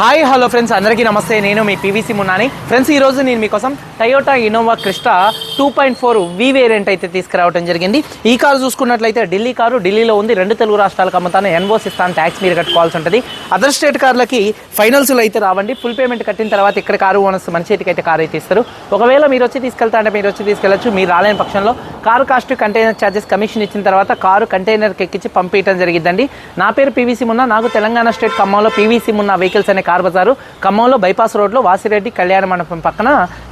Hi hello friends అందరికీ నమస్తే. నేను మీ పీవీసీ మున్నాని. ఫ్రెండ్స్ ఈ రోజు నేను మీకోసం Toyota Innova Crysta two point four V variant అయితే తీసుకురావడం జరిగింది. ఈ కారు చూసుకున్నట్లయితే ఢిల్లీ కారు ఢిల్లీలో ఉంది. రెండు తెలుగు రాష్ట్రాలకు అమ్ముతాను ఎన్వోస్ ఇస్తాను ట్యాక్స్ మీరు కట్టుకోవాల్సి ఉంటుంది. అదర్ స్టేట్ కార్లకి ఫైనల్స్లో అయితే రావండి. ఫుల్ పేమెంట్ కట్టిన తర్వాత ఇక్కడ కారు ఓనర్స్ మన చేతికి అయితే కారు అయితే ఇస్తారు. ఒకవేళ మీరు వచ్చి తీసుకెళ్తా అంటే మీరు వచ్చి తీసుకెళ్ళచ్చు. మీరు రాలేని పక్షంలో car cost container charges commission ఇచ్చిన తర్వాత కారు కంటైనర్కి ఎక్కించి పంపించడం జరిగిందండి నా పేరు పీవీసీ మున్నా నాకు తెలంగాణ స్టేట్ ఖమ్మంలో పీవీసీ మున్నా వెహికల్స్ అనే కార్ బజారు ఖమ్మంలో బైపాస్ రోడ్లో వాసిరెడ్డి కళ్యాణ మండపం పక్కన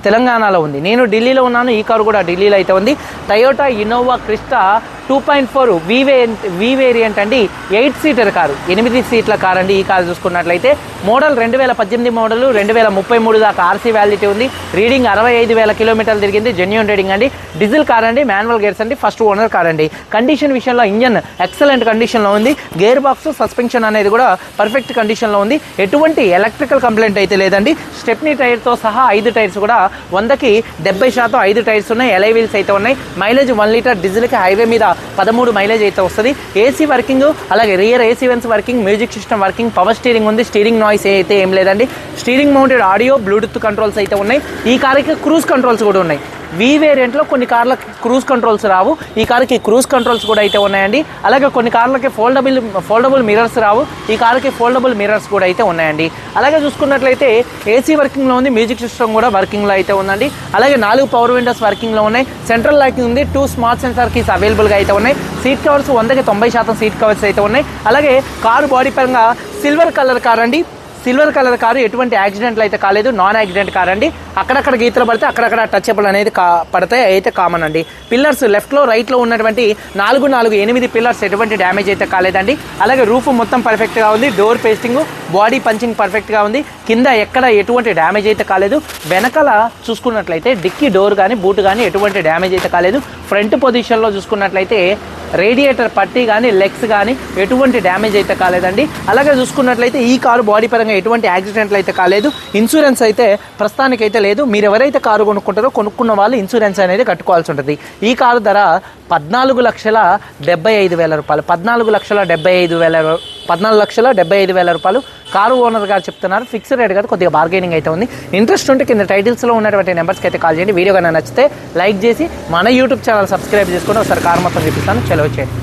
తెలంగాణలో ఉంది. నేను ఢిల్లీలో ఉన్నాను ఈ కారు కూడా ఢిల్లీలో అయితే ఉంది. Toyota Innova Crysta two point four V variant V variant అండి ఎయిట్ సీటర్ కారు ఎనిమిది సీట్ల కారు అండి ఈ కారు చూసుకున్నట్లయితే. మోడల్ రెండు వేల పద్దెనిమిది మోడల్ రెండు వేల ముప్పై మూడు దాకా ఆర్సీ వ్యాలిడిటీ ఉంది. రీడింగ్ అరవై ఐదు వేల కిలోమీటర్లు తిరిగింది జెన్యున్ రీడింగ్ అండి. డీజిల్ కార్ అండి మాన్యువల్ గేర్స్ అండి ఫస్ట్ ఓనర్ కార్ అండి. కండిషన్ విషయంలో ఇంజన్ ఎక్సలెంట్ కండిషన్లో ఉంది. గేర్ బాక్స్ సస్పెన్షన్ అనేది కూడా పర్ఫెక్ట్ కండిషన్లో ఉంది. ఎటువంటి ఎలక్ట్రికల్ కంప్లైంట్ అయితే లేదండి. స్టెప్నీ టైర్తో సహా ఐదు టైర్స్ కూడా వందకి డెబ్బై శాతం ఐదు టైర్స్ ఉన్నాయి. ఎలై వీల్స్ అయితే ఉన్నాయి. మైలేజ్ వన్ లీటర్ డీజిల్కి హైవే మీద పదమూడు మైలేజ్ అయితే వస్తుంది. ఏసీ వర్కింగ్ అలాగే rear AC vents working music system working power steering ఉంది. స్టీరింగ్ నాయిస్ అయితే ఏం లేదండి. Steering mounted audio Bluetooth controls అయితే ఉన్నాయి. ఈ కార్కి క్రూజ్ కంట్రోల్స్ కూడా ఉన్నాయి. వి వేరియంట్లో కొన్ని కార్లకి క్రూజ్ కంట్రోల్స్ రావు. ఈ కార్కి క్రూజ్ కంట్రోల్స్ కూడా అయితే ఉన్నాయండి. అలాగే కొన్ని కార్లకి ఫోల్డబుల్ ఫోల్డబుల్ మిరర్స్ రావు. ఈ కార్కి ఫోల్డబుల్ మిరర్స్ కూడా అయితే ఉన్నాయండి. అలాగే చూసుకున్నట్లయితే ఏసీ వర్కింగ్లో ఉంది మ్యూజిక్ సిస్టమ్ కూడా వర్కింగ్లో అయితే ఉందండి. అలాగే నాలుగు పవర్ విండోస్ వర్కింగ్లో ఉన్నాయి. సెంట్రల్ లైటింగ్ ఉంది టూ స్మార్ట్ సెన్సార్ కీస్ అవైలబుల్గా అయితే ఉన్నాయి. సీట్ కవర్స్ వందకి తొంభై శాతం సీట్ కవర్స్ అయితే ఉన్నాయి. అలాగే కారు బాడీ పరంగా సిల్వర్ కలర్ కార్ అండి. సిల్వర్ కలర్ కారు ఎటువంటి యాక్సిడెంట్లు అయితే కాలేదు. నాన్ యాక్సిడెంట్ కార్ అండి. అక్కడక్కడ గీతలు పడితే అక్కడక్కడ టచ్బుల్ అనేది కా పడతాయి. అయితే కామన్ అండి. పిల్లర్స్ లెఫ్ట్లో రైట్లో ఉన్నటువంటి నాలుగు నాలుగు ఎనిమిది పిల్లర్స్ ఎటువంటి డ్యామేజ్ అయితే కాలేదండి. అలాగే రూఫ్ మొత్తం పర్ఫెక్ట్గా ఉంది. డోర్ పేస్టింగ్ బాడీ పంచింగ్ పర్ఫెక్ట్గా ఉంది. కింద ఎక్కడ ఎటువంటి డ్యామేజ్ అయితే కాలేదు. వెనకాల చూసుకున్నట్లయితే డిక్కీ డోర్ కానీ బూట్ కానీ ఎటువంటి డ్యామేజ్ అయితే కాలేదు. ఫ్రంట్ పొజిషన్లో చూసుకున్నట్లయితే రేడియేటర్ పట్టి కానీ లెగ్స్ కానీ ఎటువంటి డ్యామేజ్ అయితే కాలేదండి. అలాగే చూసుకున్నట్లయితే ఈ కారు బాడీ పరంగా ఎటువంటి యాక్సిడెంట్లు అయితే కాలేదు. ఇన్సూరెన్స్ అయితే ప్రస్తుతానికి అయితే లేదు. మీరు ఎవరైతే కారు కొనుక్కుంటారో కొనుక్కున్న వాళ్ళు ఇన్సూరెన్స్ అనేది కట్టుకోవాల్సి ఉంటుంది. ఈ కారు ధర పద్నాలుగు లక్షల డెబ్బై ఐదు వేల రూపాయలు. పద్నాలుగు లక్షల డెబ్బై ఐదు వేల పద్నాలుగు లక్షల డెబ్బై ఐదు వేల రూపాయలు. కారు ఓనర్ గారు చెప్తున్నారు ఫిక్స్డ్ రేట్ కాదు కొద్దిగా బార్గెనింగ్ అయితే ఉంది. ఇంట్రెస్ట్ ఉంటే కింద టైటిల్స్లో ఉన్నటువంటి నెంబర్స్కి అయితే కాల్ చేయండి. వీడియో కన్నా నచ్చితే లైక్ చేసి మన యూట్యూబ్ ఛానల్ సబ్స్క్రైబ్ చేసుకొని ఒకసారి కారు మొత్తం చూపిస్తాను. చెలవు చేయండి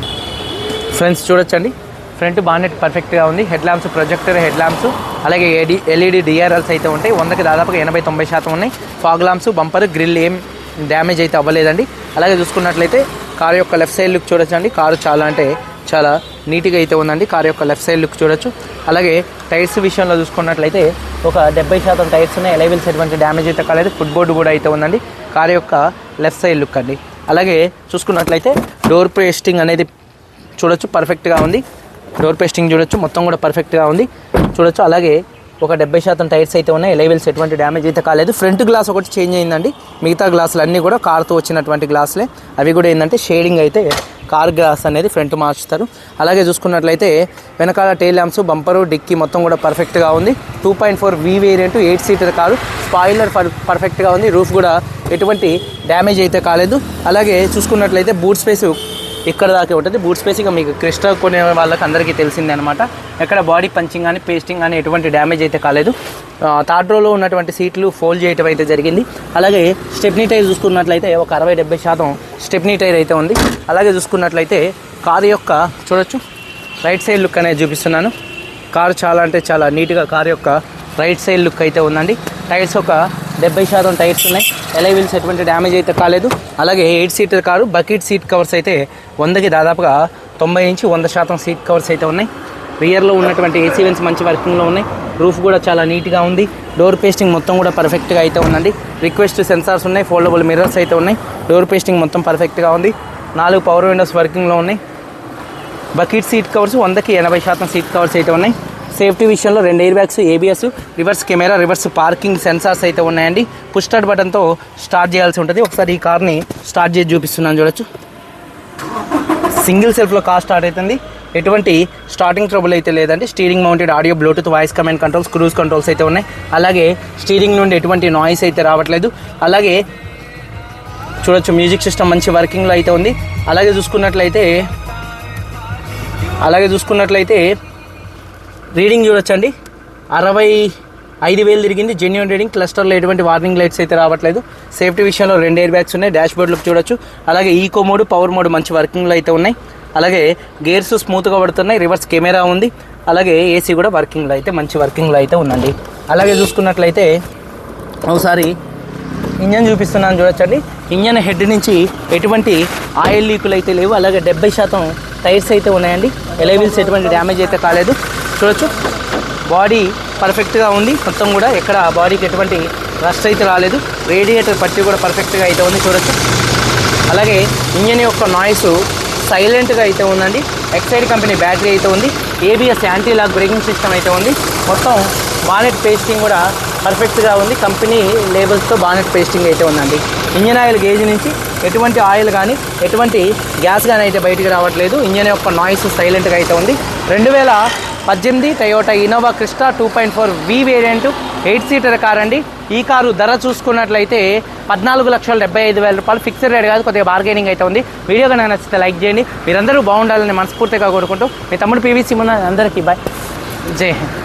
ఫ్రెండ్స్ చూడొచ్చండి. ఫ్రంట్ బానెట్ పర్ఫెక్ట్గా ఉంది. Head lamps projector head lamps అలాగే ఏడి ఎల్ఈడి డిఆర్ఎల్స్ అయితే ఉంటాయి. వందకి దాదాపుగా ఎనభై తొంభై శాతం ఉన్నాయి. ఫాగ్ ల్యాంప్స్ బంపర్ గ్రిల్ ఏం డ్యామేజ్ అయితే అవ్వలేదండి. అలాగే చూసుకున్నట్లయితే కారు యొక్క లెఫ్ట్ సైడ్ లుక్ చూడొచ్చండి. కారు చాలా అంటే చాలా నీట్గా అయితే ఉందండి. కార్ యొక్క లెఫ్ట్ సైడ్ లుక్ చూడొచ్చు. అలాగే టైర్స్ విషయంలో చూసుకున్నట్లయితే ఒక డెబ్బై శాతం టైర్స్ ఉన్నాయి. ఎలైవిల్స్ ఎటువంటి డ్యామేజ్ అయితే కాలేదు. ఫుట్ బోర్డు కూడా అయితే ఉందండి. కార్ యొక్క లెఫ్ట్ సైడ్ లుక్ అండి. అలాగే చూసుకున్నట్లయితే డోర్ పేస్టింగ్ అనేది చూడొచ్చు. పర్ఫెక్ట్గా ఉంది. డోర్ పేస్టింగ్ చూడొచ్చు. మొత్తం కూడా పర్ఫెక్ట్గా ఉంది. చూడొచ్చు. అలాగే ఒక డెబ్బై శాతం టైర్స్ అయితే ఉన్నాయి. ఎలైవెల్స్ ఎటువంటి డ్యామేజ్ అయితే కాలేదు. ఫ్రంట్ గ్లాస్ ఒకటి చేంజ్ అయిందండి. మిగతా గ్లాసులు అన్నీ కూడా కార్తో వచ్చినటువంటి గ్లాసులే. అవి కూడా ఏంటంటే షేడింగ్ అయితే కార్ గ్లాస్ అనేది ఫ్రంట్ మార్చుతారు. అలాగే చూసుకున్నట్లయితే వెనకాల టైల్ ల్యాంప్స్ బంపరు డిక్కీ మొత్తం కూడా పర్ఫెక్ట్గా ఉంది. Two point four V variant eight seater car. Spoiler per పర్ఫెక్ట్గా ఉంది. రూఫ్ కూడా ఎటువంటి డ్యామేజ్ అయితే కాలేదు. అలాగే చూసుకున్నట్లయితే బూట్ స్పేస్ ఇక్కడ దాకా ఉంటుంది. బూట్ స్పేస్ ఇక మీకు క్రిస్టా కొనే వాళ్ళకి అందరికీ తెలిసిందే అనమాట ఎక్కడ బాడీ పంచింగ్ కానీ పేస్టింగ్ కానీ ఎటువంటి డ్యామేజ్ అయితే కాలేదు. థర్డ్ రోలో ఉన్నటువంటి సీట్లు ఫోల్డ్ చేయటం అయితే జరిగింది. అలాగే స్టెప్నీ టైర్ చూసుకున్నట్లయితే ఒక అరవై డెబ్బై శాతం స్టెప్నీ టైర్ అయితే ఉంది. అలాగే చూసుకున్నట్లయితే కారు యొక్క చూడొచ్చు. రైట్ సైడ్ లుక్ అనేది చూపిస్తున్నాను. కారు చాలా అంటే చాలా నీట్గా కారు యొక్క రైట్ సైడ్ లుక్ అయితే ఉందండి. టైర్స్ ఒక డెబ్బై శాతం టైర్స్ ఉన్నాయి. ఎలైవిల్స్ ఎటువంటి డ్యామేజ్ అయితే కాలేదు. అలాగే eight seater car bucket seat covers అయితే వందకి దాదాపుగా తొంభై నుంచి వంద శాతం సీట్ కవర్స్ అయితే ఉన్నాయి. రియర్లో ఉన్నటువంటి ఏసీ వెన్స్ మంచి వర్కింగ్లో ఉన్నాయి. రూఫ్ కూడా చాలా నీట్గా ఉంది. డోర్ పేస్టింగ్ మొత్తం కూడా పర్ఫెక్ట్గా అయితే ఉందండి. రిక్వెస్ట్ సెన్సార్స్ ఉన్నాయి. ఫోల్డబుల్ మిర్రర్స్ అయితే ఉన్నాయి. డోర్ పేస్టింగ్ మొత్తం పర్ఫెక్ట్గా ఉంది. నాలుగు పవర్ విండోస్ వర్కింగ్లో ఉన్నాయి. బకెట్ సీట్ కవర్స్ వందకి ఎనభై శాతం సీట్ కవర్స్ అయితే ఉన్నాయి. సేఫ్టీ విషయంలో రెండు air bags ABS reverse camera reverse parking sensors అయితే ఉన్నాయండి. పుష్టార్ట్ బటన్తో స్టార్ట్ చేయాల్సి ఉంటుంది. ఒకసారి ఈ కార్ని స్టార్ట్ చేసి చూపిస్తున్నాను చూడొచ్చు. సింగిల్ సెల్ఫ్లో కార్ స్టార్ట్ అవుతుంది. ఎటువంటి స్టార్టింగ్ ట్రబుల్ అయితే లేదండి. Steering mounted audio Bluetooth voice command controls cruise controls అయితే ఉన్నాయి. అలాగే స్టీరింగ్ నుండి ఎటువంటి నాయిస్ అయితే రావట్లేదు. అలాగే చూడొచ్చు మ్యూజిక్ సిస్టమ్ మంచి వర్కింగ్లో అయితే ఉంది. అలాగే చూసుకున్నట్లయితే అలాగే చూసుకున్నట్లయితే రీడింగ్ చూడొచ్చండి. అరవై ఐదు వేలు తిరిగింది. జెన్యున్ రీడింగ్ క్లస్టర్లో ఎటువంటి వార్నింగ్ లైట్స్ అయితే రావట్లేదు. సేఫ్టీ విషయంలో రెండు ఎయిర్ బ్యాగ్స్ ఉన్నాయి. డాష్ బోర్డ్లకు చూడొచ్చు. అలాగే ఈకో మోడ్ పవర్ మోడ్ మంచి వర్కింగ్లో అయితే ఉన్నాయి. అలాగే గేర్స్ స్మూత్గా పడుతున్నాయి రివర్స్ కెమెరా ఉంది. అలాగే ఏసీ కూడా వర్కింగ్లో అయితే మంచి వర్కింగ్లో అయితే ఉందండి. అలాగే చూసుకున్నట్లయితే ఒకసారి ఇంజన్ చూపిస్తున్నాను చూడొచ్చండి. ఇంజన్ హెడ్ నుంచి ఎటువంటి ఆయిల్ లీకులు అయితే లేవు. అలాగే డెబ్బై శాతం టైర్స్ అయితే ఉన్నాయండి. ఎలైవిల్స్ ఎటువంటి డ్యామేజ్ అయితే కాలేదు. చూడొచ్చు. బాడీ పర్ఫెక్ట్గా ఉంది. మొత్తం కూడా ఎక్కడ బాడీకి ఎటువంటి రస్ట్ అయితే రాలేదు. రేడియేటర్ పట్టి కూడా పర్ఫెక్ట్గా అయితే ఉంది. చూడొచ్చు. అలాగే ఇంజన్ యొక్క నాయిస్ సైలెంట్గా అయితే ఉందండి. ఎక్సైడ్ కంపెనీ బ్యాటరీ అయితే ఉంది. ABS anti lock braking system అయితే ఉంది. మొత్తం బానెట్ పేస్టింగ్ కూడా పర్ఫెక్ట్గా ఉంది. కంపెనీ లేబుల్స్తో బానెట్ పేస్టింగ్ అయితే ఉందండి. ఇంజన్ ఆయిల్ గేజ్ నుంచి ఎటువంటి ఆయిల్ కానీ ఎటువంటి గ్యాస్ కానీ అయితే బయటికి రావట్లేదు. ఇంజన్ యొక్క నాయిస్ సైలెంట్గా అయితే ఉంది. రెండు వేల పద్దెనిమిది Toyota Innova Crysta two point four V variant eight seater car అండి ఈ కారు ధర చూసుకున్నట్లయితే పద్నాలుగు లక్షల డెబ్బై ఐదు వేల రూపాయలు ఫిక్స్డ్ రేట్ కాదు కొద్దిగా బార్గెనింగ్ అయితే ఉంది. వీడియో కనుక నచ్చితే లైక్ చేయండి. మీరందరూ బాగుండాలని మనస్ఫూర్తిగా కోరుకుంటూ మీ తమ్ముడు పీవీసీ ఉన్న అందరికీ బాయ్ జై హింద్.